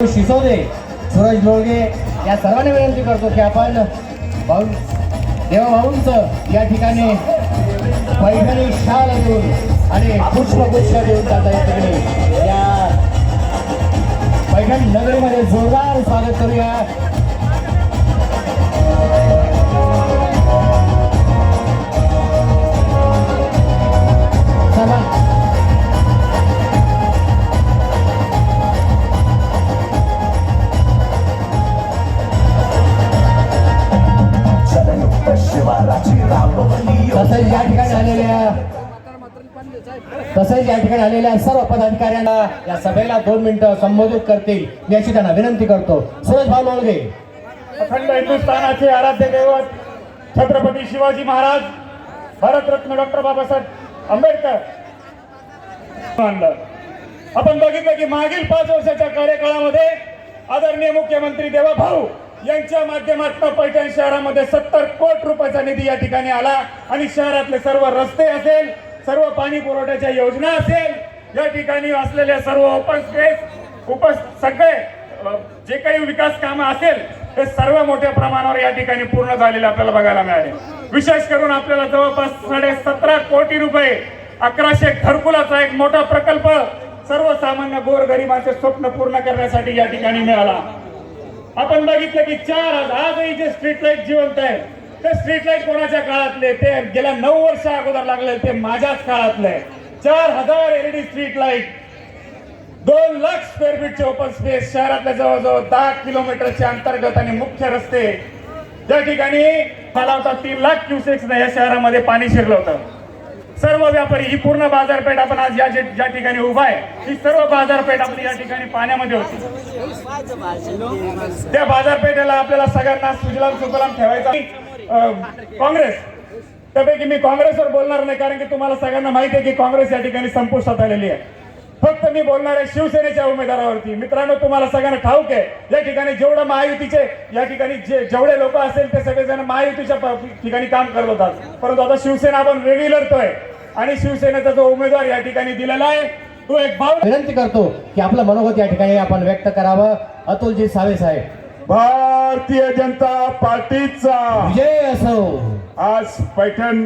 शिसोदे सूरज लोळगे या सर्वांनी विनंती करतो की आपण भाऊ देवाभाऊंचं या ठिकाणी पैठणी शाल देऊन आणि पुष्पगुच्छ देऊन जाता या ठिकाणी या पैठण नगरीमध्ये जोरदार स्वागत करूया. तसेच या ठिकाणी आलेल्या तसेच या ठिकाणी आलेल्या सर्व पदाधिकाऱ्यांना या सभेला दोन मिनिटं संबोधित करतील मी अशी त्यांना विनंती करतो. सुरेश भाऊ लोळगे अखंड हिंदुस्थानाचे आराध्य दैवत छत्रपती शिवाजी महाराज भारतरत्न डॉक्टर बाबासाहेब आंबेडकर. आपण बघितलं की मागील पाच वर्षाच्या कार्यकाळामध्ये आदरणीय मुख्यमंत्री देवा भाऊ यांच्या माध्यमातून पैठण शहरामध्ये सत्तर कोटी रुपयाचा निधी या ठिकाणी आला आणि शहरातले सर्व रस्ते असेल सर्व पाणी पुरवठ्याच्या योजना असेल या ठिकाणी असलेले सर्व ओपन स्पेस उप सगळे जे काही विकास कामं असेल ते सर्व मोठ्या प्रमाणावर या ठिकाणी पूर्ण झालेले आपल्याला बघायला मिळाले. विशेष करून आपल्याला जवळपास साडे सतरा कोटी रुपये अकराशे घरकुलाचा एक मोठा प्रकल्प सर्वसामान्य गोरगरिबांचे स्वप्न पूर्ण करण्यासाठी या ठिकाणी मिळाला. आपण बघितलं की चार हजार आजही जे स्ट्रीट लाइट जिवंत आहे ते स्ट्रीट लाइट कोणाच्या काळातले? ते गेल्या नऊ वर्ष अगोदर लागले ते माझ्याच काळातले. चार हजार एलईडी स्ट्रीट लाइट दोन लाख स्क्वेअर फीटचे ओपन स्पेस शहरातल्या जवळजवळ दहा किलोमीटरचे अंतर्गत आणि मुख्य रस्ते. त्या ठिकाणी मला होता तीन लाख क्युसेक्स या शहरामध्ये पाणी शिरलं होतं. सर्व व्यापारी ही पूर्ण बाजारपेठ आपण आज या ज्या ठिकाणी उभा आहे ही सर्व बाजारपेठ आपली या ठिकाणी पाण्यामध्ये होती. त्या बाजारपेठेला आपल्याला सगळ्यांना सुजलाम सुफलाम ठेवायचा काँग्रेस. त्यापैकी मी काँग्रेसवर बोलणार नाही कारण की तुम्हाला सगळ्यांना माहिती आहे की काँग्रेस या ठिकाणी संपुष्टात आलेली आहे. फक्त मी बोलणार आहे शिवसेनेच्या उमेदवारावरती. मित्रांनो तुम्हाला सगळ्यांना ठाऊक आहे. या ठिकाणी जेवढं महायुतीचे या ठिकाणी जे जेवढे लोक असेल ते सगळेजण महायुतीच्या ठिकाणी काम करत होतात. परंतु आता शिवसेना आपण वेगळी लढतोय आणि शिवसेनेचा जो उमेदवार या ठिकाणी दिलेला आहे तो एक भाव विनंती करतो की आपलं मनोगत या ठिकाणी आपण व्यक्त करावं. अतुलजी सावे साहेब. भारतीय जनता पार्टीचा विजय असो. आज पैठण